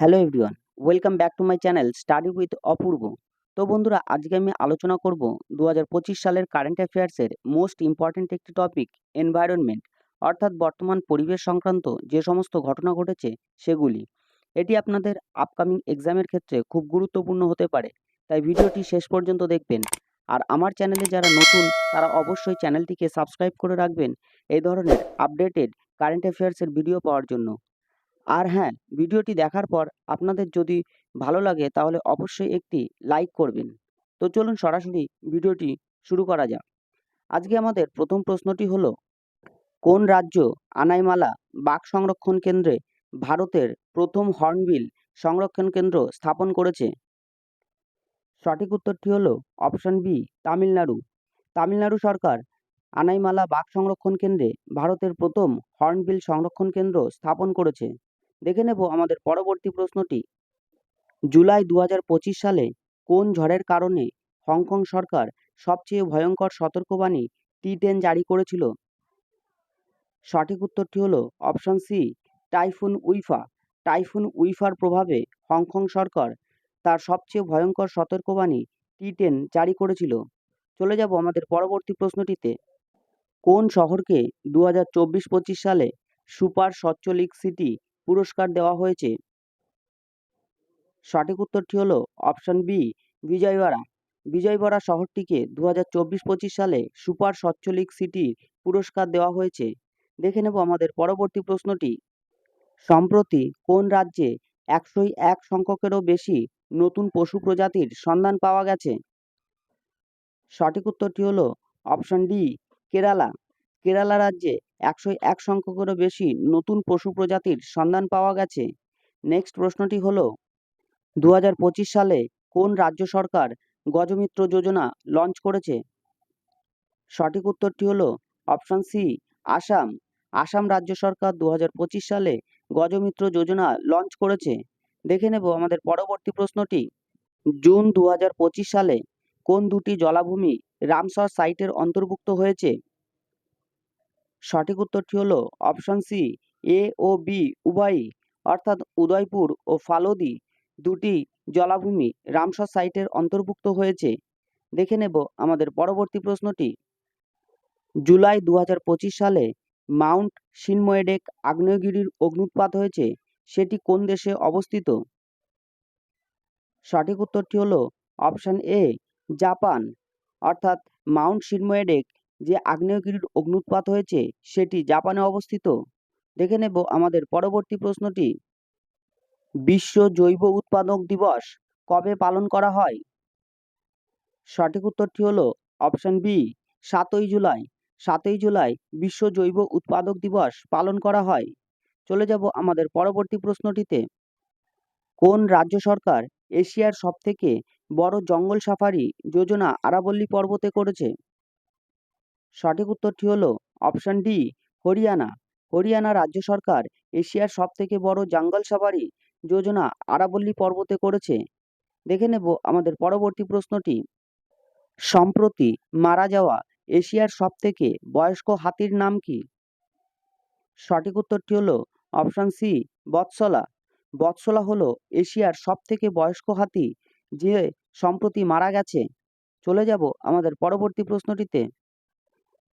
Hello everyone, welcome back to my channel study with Apurba. তো বন্ধুরা, আজকে আমি আলোচনা করব দু হাজার পঁচিশ সালের কারেন্ট অ্যাফেয়ার্সের মোস্ট ইম্পর্ট্যান্ট একটি টপিক এনভায়রনমেন্ট অর্থাৎ বর্তমান পরিবেশ সংক্রান্ত যে সমস্ত ঘটনা ঘটেছে সেগুলি। এটি আপনাদের আপকামিং এক্সামের ক্ষেত্রে খুব গুরুত্বপূর্ণ হতে পারে, তাই ভিডিওটি শেষ পর্যন্ত দেখবেন। আর আমার চ্যানেলে যারা নতুন, তারা অবশ্যই চ্যানেলটিকে সাবস্ক্রাইব করে রাখবেন এই ধরনের আপডেটেড কারেন্ট অ্যাফেয়ার্সের ভিডিও পাওয়ার জন্য। আর হ্যাঁ ভিডিওটি দেখার পর আপনাদের যদি ভালো লাগে তাহলে অবশ্যই একটি লাইক করবেন। তো চলুন সরাসরি ভিডিওটি শুরু করা যাক। আজকে আমাদের প্রথম প্রশ্নটি হলো, কোন রাজ্য আনাইমালা বাঘ সংরক্ষণ কেন্দ্রে ভারতের প্রথম হর্নবিল সংরক্ষণ কেন্দ্র স্থাপন করেছে? সঠিক উত্তরটি হলো অপশন বি, তামিলনাড়ু। তামিলনাড়ু সরকার আনাইমালা বাঘ সংরক্ষণ কেন্দ্রে ভারতের প্রথম হর্নবিল সংরক্ষণ কেন্দ্র স্থাপন করেছে। দেখে নেব আমাদের পরবর্তী প্রশ্নটি। জুলাই দু হাজার পঁচিশ সালে কোন ঝড়ের কারণে হংকং সরকার সবচেয়ে ভয়ঙ্কর সতর্কবাণী টি টেন জারি করেছিল? সঠিক উত্তরটি হলো option C, typhoon Wipha. Typhoon উইফার প্রভাবে হংকং সরকার তার সবচেয়ে ভয়ঙ্কর সতর্কবাণী টি টেন জারি করেছিল। চলে যাব আমাদের পরবর্তী প্রশ্নটিতে। কোন শহরকে দু হাজার চব্বিশ পঁচিশ সালে সুপার স্বচ্ছ লিগ সিটি পুরস্কার দেওয়া হয়েছে। সঠিক উত্তরটি হলো অপশন বি, বিজয়ওয়াড়া। বিজয়ওয়াড়া শহরটিকে দু হাজার চব্বিশ পঁচিশ সালে সুপার স্বচ্ছ লিগ সিটি পুরস্কার দেওয়া হয়েছে। দেখে নেব আমাদের পরবর্তী প্রশ্নটি। সম্প্রতি কোন রাজ্যে একশোই এক সংখ্যকেরও বেশি নতুন পশু প্রজাতির সন্ধান পাওয়া গেছে? সঠিক উত্তরটি হলো অপশন ডি, কেরালা। কেরালা রাজ্যে একশো, এক সংখ্যকেরও বেশি নতুন পশু প্রজাতির সন্ধান পাওয়া গেছে। নেক্সট প্রশ্নটি হলো দু হাজার পঁচিশ সালে কোন রাজ্য সরকার গজমিত্র যোজনা লঞ্চ করেছে? সঠিক উত্তরটি হলো অপশন সি, আসাম। আসাম রাজ্য সরকার দু হাজার পঁচিশ সালে গজমিত্র যোজনা লঞ্চ করেছে। দেখে নেব আমাদের পরবর্তী প্রশ্নটি। জুন দু হাজার পঁচিশ সালে কোন দুটি জলাভূমি রামসর সাইটের অন্তর্ভুক্ত হয়েছে? সঠিক উত্তরটি হলো অপশন সি এ ও বি উভয়ই। অর্থাৎ উদয়পুর ও ফালোদি দুটি জলাভূমি রামসর সাইটের অন্তর্ভুক্ত হয়েছে। দেখে নেব আমাদের পরবর্তী প্রশ্নটি। জুলাই দু হাজার পঁচিশ সালে মাউন্ট সিনমোয়েডেক আগ্নেয়গিরির অগ্নুৎপাত হয়েছে, সেটি কোন দেশে অবস্থিত? সঠিক উত্তরটি হলো অপশন এ জাপান। অর্থাৎ মাউন্ট সিনমোয়েডেক যে আগ্নেয়গিরির অগ্নুৎপাত হয়েছে সেটি জাপানে অবস্থিত? দেখে নেব আমাদের পরবর্তী প্রশ্নটি। বিশ্ব জৈব উৎপাদক দিবস কবে পালন করা হয়? সঠিক উত্তরটি হলো অপশন বি, সাতই জুলাই। সাতই জুলাই বিশ্ব জৈব উৎপাদক দিবস পালন করা হয়। চলে যাব আমাদের পরবর্তী প্রশ্নটিতে। কোন রাজ্য সরকার এশিয়ার সবথেকে বড় জঙ্গল সাফারি যোজনা আরাবল্লী পর্বতে করেছে? সঠিক উত্তরটি হলো অপশন ডি হরিয়ানা। হরিয়ানা রাজ্য সরকার এশিয়ার সবথেকে বড় জঙ্গল সাফারি যোজনা আরাবল্লী পর্বতে করেছে। দেখে নেব আমাদের পরবর্তী প্রশ্নটি। সম্প্রতি মারা যাওয়া এশিয়ার সবথেকে বয়স্ক হাতির নাম কি? সঠিক উত্তরটি হলো অপশন সি বৎসলা। বৎসলা হলো এশিয়ার সবথেকে বয়স্ক হাতি যে সম্প্রতি মারা গেছে। চলে যাব আমাদের পরবর্তী প্রশ্নটিতে।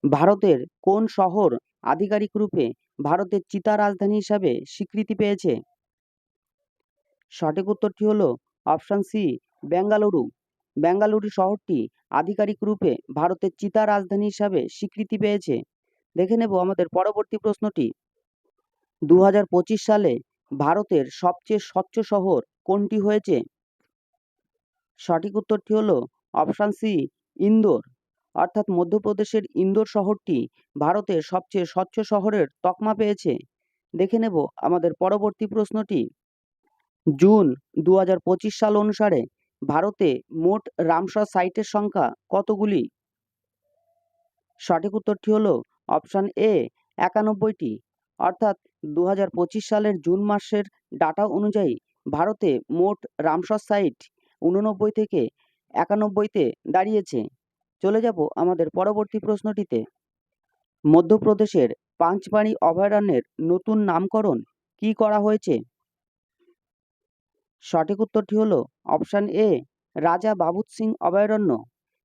ভারতের কোন শহর আধিকারিক রূপে ভারতের চিতা রাজধানী হিসাবে স্বীকৃতি পেয়েছে? সঠিক উত্তরটি হলো অপশান সি বেঙ্গালুরু। বেঙ্গালুরু শহরটি আধিকারিক রূপে ভারতের চিতা রাজধানী হিসাবে স্বীকৃতি পেয়েছে। দেখে নেব আমাদের পরবর্তী প্রশ্নটি। দু হাজার পঁচিশ সালে ভারতের সবচেয়ে স্বচ্ছ শহর কোনটি হয়েছে? সঠিক উত্তরটি হলো অপশান সি ইন্দোর। অর্থাৎ মধ্যপ্রদেশের ইন্দোর শহরটি ভারতের সবচেয়ে স্বচ্ছ শহরের তকমা পেয়েছে। দেখে নেব আমাদের পরবর্তী প্রশ্নটি। জুন দু হাজার পঁচিশ সাল অনুসারে ভারতে মোট রামসার সাইটের সংখ্যা কতগুলি? সঠিক উত্তরটি হল অপশান এ একানব্বইটি। অর্থাৎ দু হাজার পঁচিশ সালের জুন মাসের ডাটা অনুযায়ী ভারতে মোট রামসার সাইট উননব্বই থেকে একানব্বইতে দাঁড়িয়েছে। চলে যাব আমাদের পরবর্তী প্রশ্নটিতে। মধ্যপ্রদেশের পাঁচবাড়ি অভয়ারণ্যের নতুন নামকরণ কি করা হয়েছে? সঠিক উত্তরটি হলো অপশান এ, রাজা বাবুত সিং অভয়ারণ্য।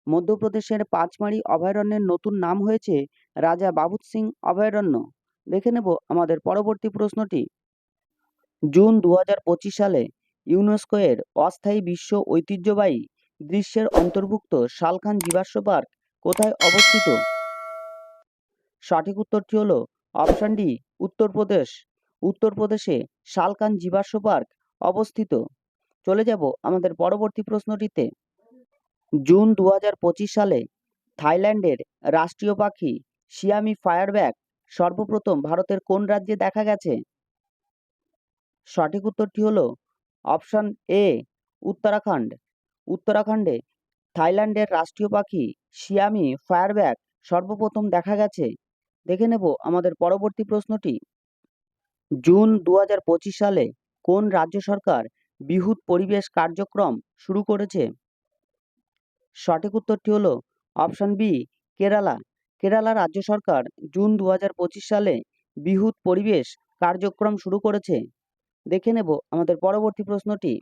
মধ্যপ্রদেশের পাঁচমারি অভয়ারণ্যের নতুন নাম হয়েছে রাজা বাবুত সিং অভয়ারণ্য। দেখে নেব আমাদের পরবর্তী প্রশ্নটি। জুন দু হাজার পঁচিশ সালে ইউনেস্কো এর অস্থায়ী বিশ্ব ঐতিহ্যবাহী দৃশ্যের অন্তর্ভুক্ত শালখান জীবাশ্ম পার্ক কোথায় অবস্থিত? সঠিক উত্তরটি হলো অপশান ডি উত্তরপ্রদেশ উত্তরপ্রদেশে শালকান জীবাশ্ম পার্ক অবস্থিত। চলে যাব আমাদের পরবর্তী প্রশ্নটিতে। জুন দু হাজার পঁচিশ সালে থাইল্যান্ডের রাষ্ট্রীয় পাখি শিয়ামি ফায়ারব্যাক সর্বপ্রথম ভারতের কোন রাজ্যে দেখা গেছে? সঠিক উত্তরটি হলো অপশান এ, উত্তরাখণ্ড। উত্তরাখণ্ডে থাইল্যান্ডের রাষ্ট্রীয় পাখি শিয়ামি ফায়ারব্যাক সর্বপ্রথম দেখা গেছে। দেখে নেব আমাদের পরবর্তী প্রশ্নটি। জুন দু হাজার পঁচিশ সালে কোন রাজ্য সরকার বিহুত পরিবেশ কার্যক্রম শুরু করেছে? সঠিক উত্তরটি হলো অপশান বি, কেরালা। কেরালা রাজ্য সরকার জুন দু হাজার পঁচিশ সালে বিহুত পরিবেশ কার্যক্রম শুরু করেছে। দেখে নেব আমাদের পরবর্তী প্রশ্নটি।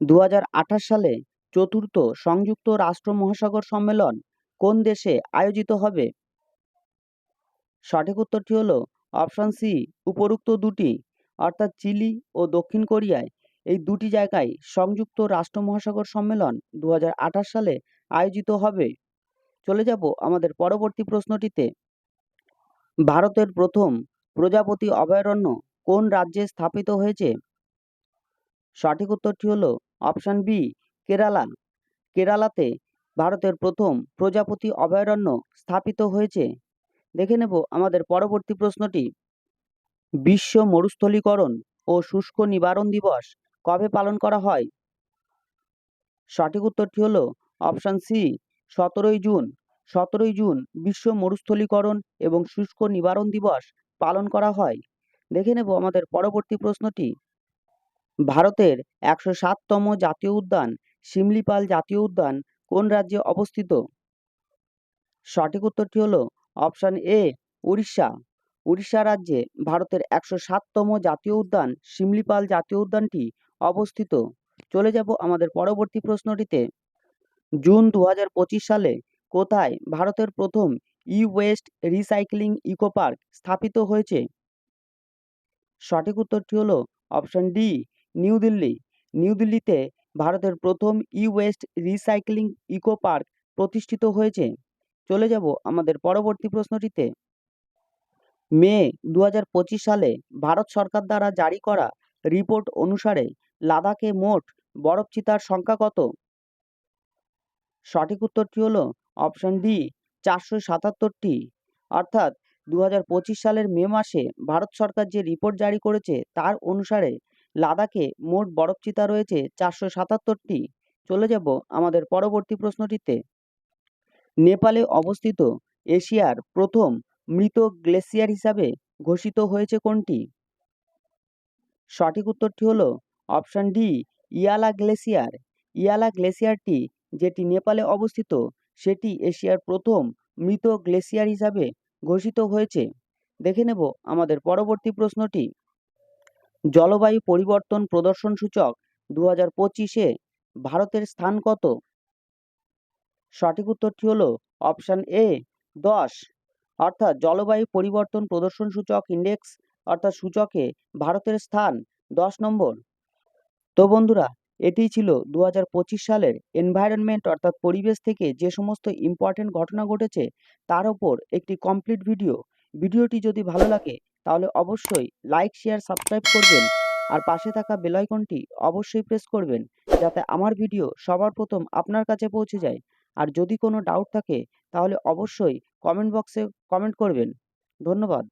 দু হাজার আঠাশ সালে চতুর্থ সংযুক্ত রাষ্ট্র মহাসাগর সম্মেলন কোন দেশে আয়োজিত হবে? সঠিক উত্তরটি হল অপশান সি, উপরোক্ত দুটি। অর্থাৎ চিলি ও দক্ষিণ কোরিয়ায় এই দুটি জায়গায় সংযুক্ত রাষ্ট্র মহাসাগর সম্মেলন দু হাজার আঠাশ সালে আয়োজিত হবে। চলে যাব আমাদের পরবর্তী প্রশ্নটিতে। ভারতের প্রথম প্রজাপতি অভয়ারণ্য কোন রাজ্যে স্থাপিত হয়েছে? সঠিক উত্তরটি হলো অপশান বি কেরালা কেরালাতে ভারতের প্রথম প্রজাপতি অভয়ারণ্য স্থাপিত হয়েছে। দেখে নেব আমাদের পরবর্তী প্রশ্নটি। বিশ্ব মরুস্থলীকরণ ও শুষ্ক নিবারণ দিবস কবে পালন করা হয়? সঠিক উত্তরটি হলো অপশান সি সতেরোই জুন। সতেরোই জুন বিশ্ব মরুস্থলীকরণ এবং শুষ্ক নিবারণ দিবস পালন করা হয়। দেখে নেব আমাদের পরবর্তী প্রশ্নটি। ভারতের একশো সাততম জাতীয় উদ্যান, শিমলিপাল জাতীয় উদ্যান কোন রাজ্যে অবস্থিত? সঠিক উত্তরটি হলো অপশান এ, উড়িষ্যা। উড়িষ্যা রাজ্যে ভারতের একশো সাততম জাতীয় উদ্যান, শিমলিপাল জাতীয় উদ্যানটি অবস্থিত। চলে যাব আমাদের পরবর্তী প্রশ্নটিতে। জুন দু হাজার পঁচিশ সালে কোথায় ভারতের প্রথম e waste recycling eco park স্থাপিত হয়েছে? সঠিক উত্তরটি হলো option D New Delhi. New দিল্লিতে ভারতের প্রথম e waste recycling eco park প্রতিষ্ঠিত হয়েছে। চলে যাব আমাদের পরবর্তী প্রশ্নটিতে। মে দুহাজার পঁচিশ সালে ভারত সরকার দ্বারা জারি করা রিপোর্ট অনুসারে লাদাখে মোট বরফ চিতার সংখ্যা কত? সঠিক উত্তরটি হলো অপশান ডি, চারশো সাতাত্তরটি। অর্থাৎ দু হাজার পঁচিশ সালের মে মাসে ভারত সরকার যে রিপোর্ট জারি করেছে তার অনুসারে লাদাখে মোট বরফচিতা রয়েছে চারশো সাতাত্তরটি। চলে যাব আমাদের পরবর্তী প্রশ্নটিতে। নেপালে অবস্থিত এশিয়ার প্রথম মৃত গ্লেসিয়ার হিসাবে ঘোষিত হয়েছে কোনটি? সঠিক উত্তরটি হল option D, Yala glacier. Yala গ্লেসিয়ারটি যেটি নেপালে অবস্থিত, সেটি এশিয়ার প্রথম মৃত গ্লেসিয়ার হিসাবে ঘোষিত হয়েছে। দেখে নেব আমাদের পরবর্তী প্রশ্নটি। জলবায়ু পরিবর্তন প্রদর্শন সূচক দু হাজার পঁচিশে ভারতের স্থান কত? সঠিক উত্তরটি হলো অপশান এ, দশ। অর্থাৎ জলবায়ু পরিবর্তন প্রদর্শন সূচক ইন্ডেক্স অর্থাৎ সূচকে ভারতের স্থান, দশ নম্বর। তো বন্ধুরা, এটিই ছিল দু হাজার পঁচিশ সালের এনভায়রনমেন্ট অর্থাৎ পরিবেশ থেকে যে সমস্ত ইম্পর্টেন্ট ঘটনা ঘটেছে, তার ওপর একটি কমপ্লিট ভিডিও ভিডিওটি যদি ভালো লাগে তাহলে অবশ্যই লাইক শেয়ার সাবস্ক্রাইব করবেন। আর পাশে থাকা বেলাইকনটি অবশ্যই প্রেস করবেন যাতে আমার ভিডিও সবার প্রথম আপনার কাছে পৌঁছে যায়। আর যদি কোনো ডাউট থাকে তাহলে অবশ্যই কমেন্ট বক্সে কমেন্ট করবেন। ধন্যবাদ।